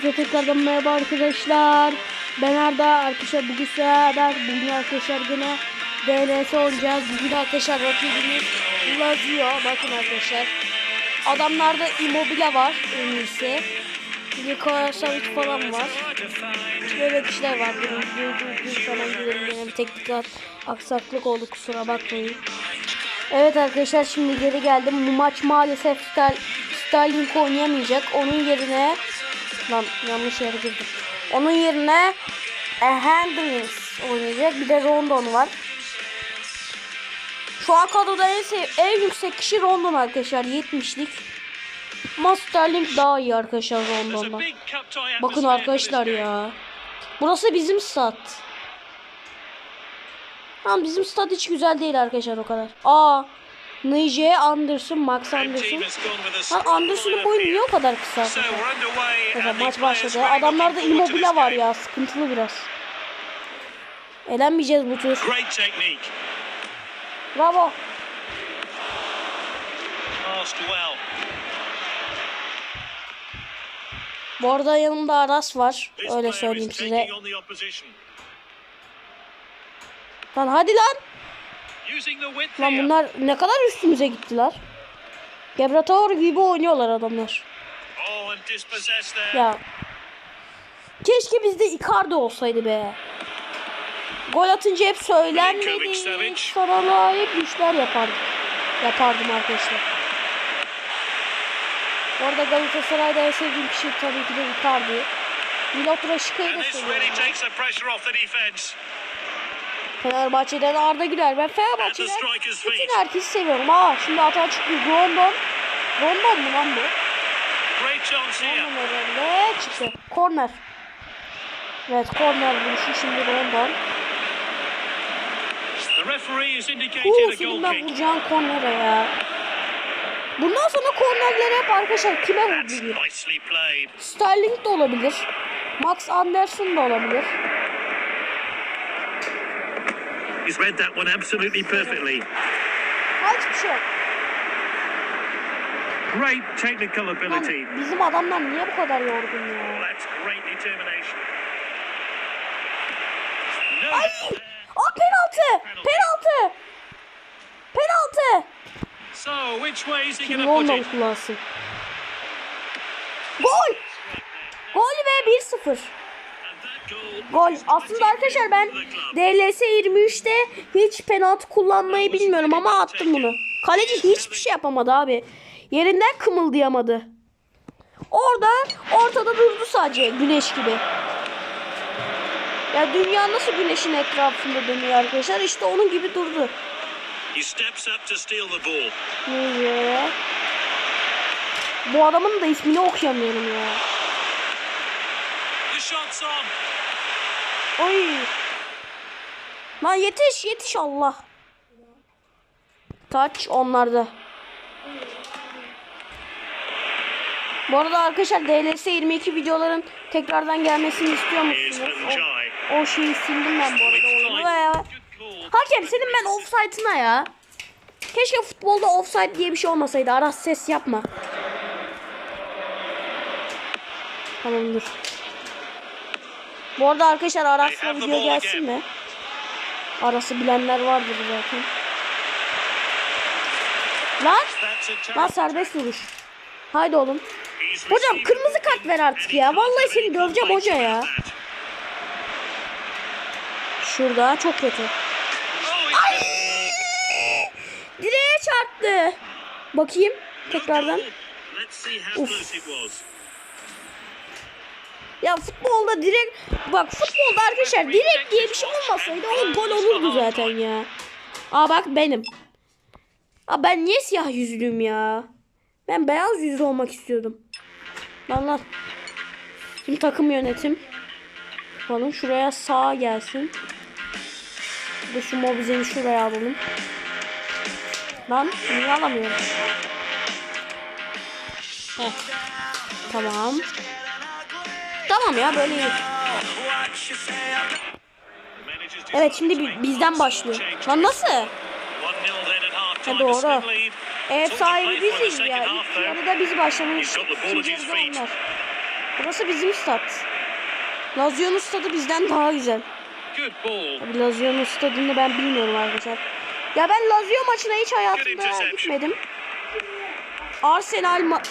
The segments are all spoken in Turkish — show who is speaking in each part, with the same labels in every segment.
Speaker 1: Hepinize tekrardan merhaba arkadaşlar. Ben Arda arkadaşlar bugün sizlerle bugün arkadaşlar yine DLS oynayacağız. Bugün arkadaşlar rakibimiz Lazio. Bakın arkadaşlar. Adamlarda Immobile var en iyisi. Nikola Savic falan var. Böyle kişiler var. Bir, bir falan gidelim. Yine bir teknik aksaklık oldu kusura bakmayın. Evet arkadaşlar şimdi geri geldim. Bu maç maalesef Star Starlink oynayamayacak. Onun yerine lan yanlış yere girdim. Onun yerine e, Hendrix oynayacak. Bir de Rondon var. Şu an kadroda en, en yüksek kişi Rondon arkadaşlar. 70'lik. Ama Sterling daha iyi arkadaşlar Rondon'dan. Bakın arkadaşlar ya. Burası bizim stat. Tamam bizim stat hiç güzel değil arkadaşlar o kadar. Aa. Nije Anderson, Max Anderson. Lan Anderson'un boyu niye o kadar kısa? Mesela maç başladı. Adamlarda immobile var ya. Sıkıntılı biraz. Elenmeyeceğiz bu tur. Bravo. Bu arada yanımda Aras var. Öyle söyleyeyim size. Lan hadi lan. Lan bunlar ne kadar üstümüze gittiler. Gebrataor gibi oynuyorlar adamlar. Ya. Keşke bizde Icardi olsaydı be. Gol atınca hep söylenmedi. Sana layık işler yapardık. Yapardım arkadaşlar. Bu arada Galatasaray'da en sevdiğim kişi tabii ki de Icardi. Milot Raşika'yı da seviyorum.
Speaker 2: really takes the pressure off the defence.
Speaker 1: Fenerbahçe'den Arda Güler. Ben Fenerbahçe'den bütün herkesi seviyorum. Aa şimdi hata çıktı. Rondon. Rondon mu lan bu? Rondon herhalde çıktı. Korner. Evet korner vuruşu şimdi Rondon.
Speaker 2: Goal
Speaker 1: ben
Speaker 2: kick.
Speaker 1: vuracağın kornere ya. Bundan sonra kornerleri hep arkadaşlar kime
Speaker 2: played.
Speaker 1: Sterling de olabilir. Max Anderson da olabilir.
Speaker 2: He's read that one absolutely perfectly.
Speaker 1: Şey.
Speaker 2: Great technical
Speaker 1: Lan
Speaker 2: ability.
Speaker 1: bizim adamlar niye bu kadar yorgun ya?
Speaker 2: That's great determination.
Speaker 1: Ay! Aa penaltı! Penaltı! Penaltı!
Speaker 2: So, which way is he going to put it?
Speaker 1: kullansın. Gol! Gol ve 1-0. Gol. Aslında arkadaşlar ben DLS 23'te hiç penaltı kullanmayı bilmiyorum ama attım bunu. Kaleci hiçbir şey yapamadı abi. Yerinden kımıldayamadı. Orada ortada durdu sadece güneş gibi. Ya dünya nasıl güneşin etrafında dönüyor arkadaşlar? İşte onun gibi durdu.
Speaker 2: He steps up to steal the ball.
Speaker 1: Neyse. Bu adamın da ismini okuyamıyorum ya.
Speaker 2: The shot's on.
Speaker 1: Oy. Lan yetiş yetiş Allah. Taç onlarda. Bu arada arkadaşlar DLS 22 videoların tekrardan gelmesini istiyor musunuz? O, o şeyi sildim ben bu arada ya. Hakem senin ben offside'ına ya. Keşke futbolda offside diye bir şey olmasaydı. Aras ses yapma. Tamamdır. Bu arada arkadaşlar Aras'la video gelsin mi? Aras'ı bilenler vardır zaten. Lan! Lan serbest vuruş. Haydi oğlum. Hocam kırmızı kart ver artık ya. Vallahi seni döveceğim hoca ya. Şurada çok kötü.
Speaker 2: Oh, he's
Speaker 1: Direğe çarptı. Bakayım tekrardan. Uf. Ya futbolda direkt bak futbolda arkadaşlar direkt diye bir şey olmasaydı o gol olurdu zaten ya. Aa bak benim. Aa ben niye siyah yüzlüyüm ya? Ben beyaz yüzlü olmak istiyordum. Lan lan. Şimdi takım yönetim. Bakalım şuraya sağa gelsin. De şu mobizeni şuraya alalım. Lan niye alamıyorum? Heh. Tamam. Tamam ya böyle. Evet şimdi bi- bizden başlıyor. Lan nasıl?
Speaker 2: 1-0 then at half time.
Speaker 1: Ha, doğru.
Speaker 2: The Slim lead.
Speaker 1: Ev
Speaker 2: It's all to
Speaker 1: sahibi biziz ya. İlk yarıda biz
Speaker 2: at
Speaker 1: İkinci yarıda onlar. Burası bizim stat. Lazio'nun stadı bizden daha güzel. Lazio'nun stadını ben bilmiyorum arkadaşlar. Ya ben Lazio maçına hiç hayatımda gitmedim. Arsenal ma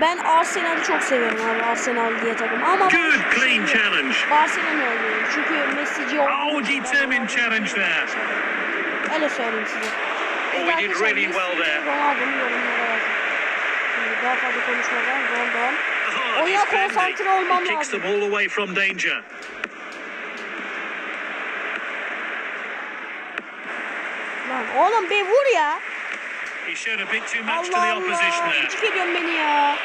Speaker 1: ben Arsenal'i çok seviyorum abi Arsenal diye takım ama
Speaker 2: Good clean challenge.
Speaker 1: Barcelona oynuyorum çünkü Messi'ci
Speaker 2: Oh,
Speaker 1: olduğu için
Speaker 2: determined challenge there.
Speaker 1: Öyle söyleyeyim size.
Speaker 2: Oh, he did really well there.
Speaker 1: Ronaldo'nun yorumlara yazın. Şimdi daha fazla konuşmadan Rondon.
Speaker 2: Oh,
Speaker 1: Oyuna konsantre olmam
Speaker 2: kicks the
Speaker 1: lazım.
Speaker 2: ball away from danger.
Speaker 1: Lan oğlum be vur ya.
Speaker 2: He showed a bit too much to
Speaker 1: Allah
Speaker 2: the opposition
Speaker 1: Allah.
Speaker 2: there.
Speaker 1: Beni ya.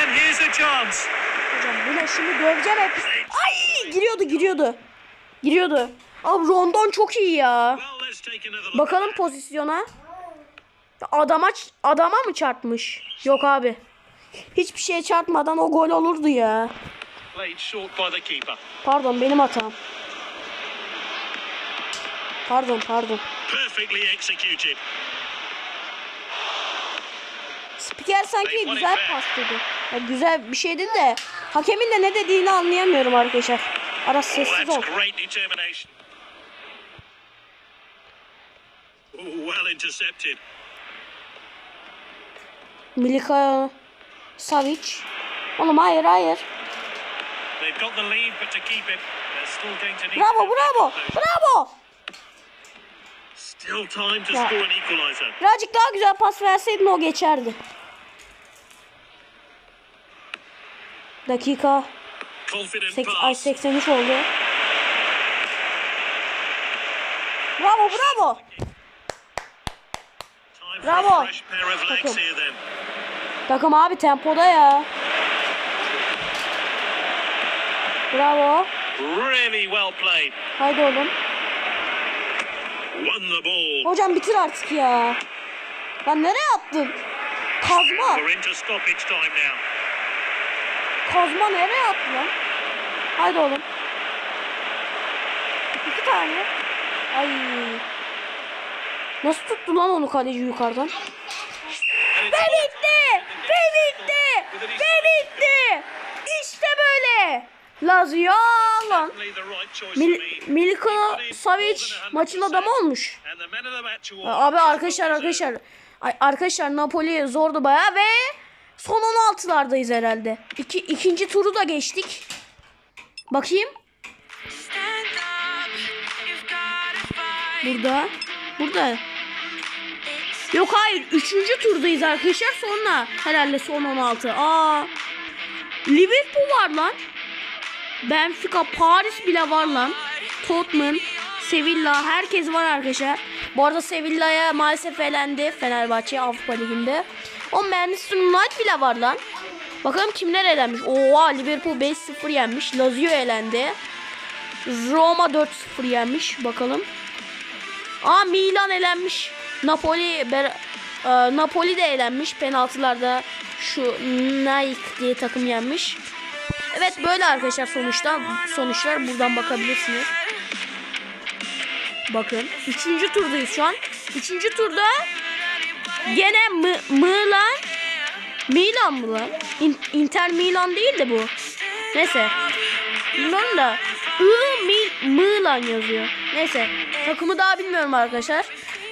Speaker 2: And here's a chance.
Speaker 1: Hocam bu ne şimdi döveceğim hep. Ay giriyordu giriyordu. Giriyordu. Abi Rondon çok iyi ya. Bakalım pozisyona. Adama adama mı çarpmış? Yok abi. Hiçbir şeye çarpmadan o gol olurdu ya. Pardon benim hatam. Pardon pardon. Spiker sanki güzel pas dedi. Ya güzel bir şey dedi de hakemin de ne dediğini anlayamıyorum arkadaşlar. Ara
Speaker 2: Oh,
Speaker 1: sessiz ol.
Speaker 2: well intercepted.
Speaker 1: Milika Savic. Oğlum hayır hayır.
Speaker 2: They've got the Equaliser.
Speaker 1: Birazcık daha güzel pas verseydin o geçerdi. Dakika sek- ay
Speaker 2: pass.
Speaker 1: 83 oldu. Bravo bravo. Bravo. Takım. Takım abi tempoda ya. Bravo.
Speaker 2: Really well played.
Speaker 1: Haydi oğlum. Hocam bitir artık ya. Lan nereye attın? Kazma. Kazma nereye attı lan? Haydi oğlum. İki tane. Ay. Nasıl tuttu lan onu kaleci yukarıdan?
Speaker 2: And it's
Speaker 1: Ve bitti! Ve bitti! Ve bitti! İşte böyle. Lazio
Speaker 2: choice
Speaker 1: Mil. Milko Savic maçın adamı olmuş. Abi arkadaşlar arkadaşlar. Arkadaşlar Napoli zordu baya ve son 16'lardayız herhalde. İki, ikinci turu da geçtik. Bakayım. Burada. Burada. Yok hayır. Üçüncü turdayız arkadaşlar. Sonra herhalde son 16. Aa. Liverpool var lan. Benfica, Paris bile var lan. Tottenham, Sevilla herkes var arkadaşlar. Bu arada Sevilla'ya maalesef elendi Fenerbahçe Avrupa Ligi'nde. O Manchester United bile var lan. Bakalım kimler elenmiş. Oha Liverpool 5-0 yenmiş. Lazio elendi. Roma 4-0 yenmiş. Bakalım. Aa Milan elenmiş. Napoli ber, e, Napoli de elenmiş. Penaltılarda şu Nike diye takım yenmiş. Evet böyle arkadaşlar sonuçta sonuçlar buradan bakabilirsiniz. Bakın. Üçüncü turdayız şu an. Üçüncü turda gene M Milan Milan mı lan? İn- Inter Milan değil de bu. Neyse. Bilmiyorum da I Mi- Milan yazıyor. Neyse. Takımı daha bilmiyorum arkadaşlar.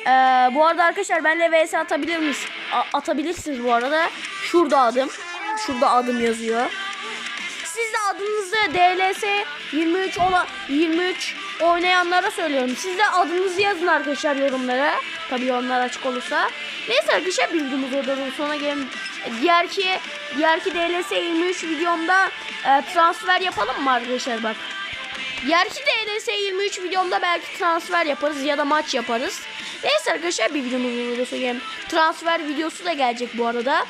Speaker 1: Ee, bu arada arkadaşlar benle vs atabilir? A- atabilirsiniz bu arada. Şurada adım. Şurada adım yazıyor. Adınızı DLS 23 olan 23 oynayanlara söylüyorum. Siz de adınızı yazın arkadaşlar yorumlara. Tabii yorumlar açık olursa. Neyse arkadaşlar bildiğimiz odanın sona gelin. Diğer ki diğer ki DLS 23 videomda e, transfer yapalım mı arkadaşlar bak. Diğer ki DLS 23 videomda belki transfer yaparız ya da maç yaparız. Neyse arkadaşlar bir videomuzun videosu gelin. Transfer videosu da gelecek bu arada.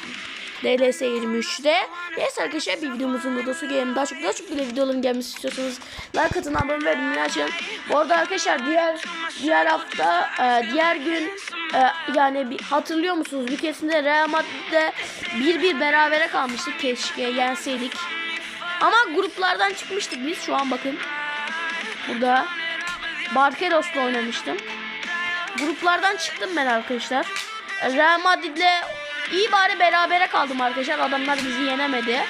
Speaker 1: DLS 23'te. Neyse arkadaşlar bir videomuzun videosu gelin. Daha çok daha çok böyle videoların gelmesi istiyorsanız like atın abone ve bildirimleri açın. Bu arada arkadaşlar diğer diğer hafta e, diğer gün e, yani bir, hatırlıyor musunuz? Bir keresinde Real Madrid'de 1-1 berabere kalmıştık. Keşke yenseydik. Ama gruplardan çıkmıştık biz. Şu an bakın. Burada Barkeros'la oynamıştım. Gruplardan çıktım ben arkadaşlar. Real Madrid'le iyi bari berabere kaldım arkadaşlar. Adamlar bizi yenemedi.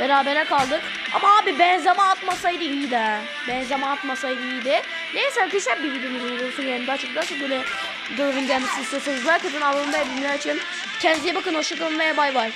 Speaker 1: Berabere kaldık. Ama abi Benzema atmasaydı iyiydi. ha. Benzema atmasaydı iyiydi. Neyse arkadaşlar bir videomuzun videosu geldi. Açık nasıl böyle gelmesini istiyorsanız like atın. Abone olmayı açın. Kendinize bakın. Hoşçakalın ve bay bay.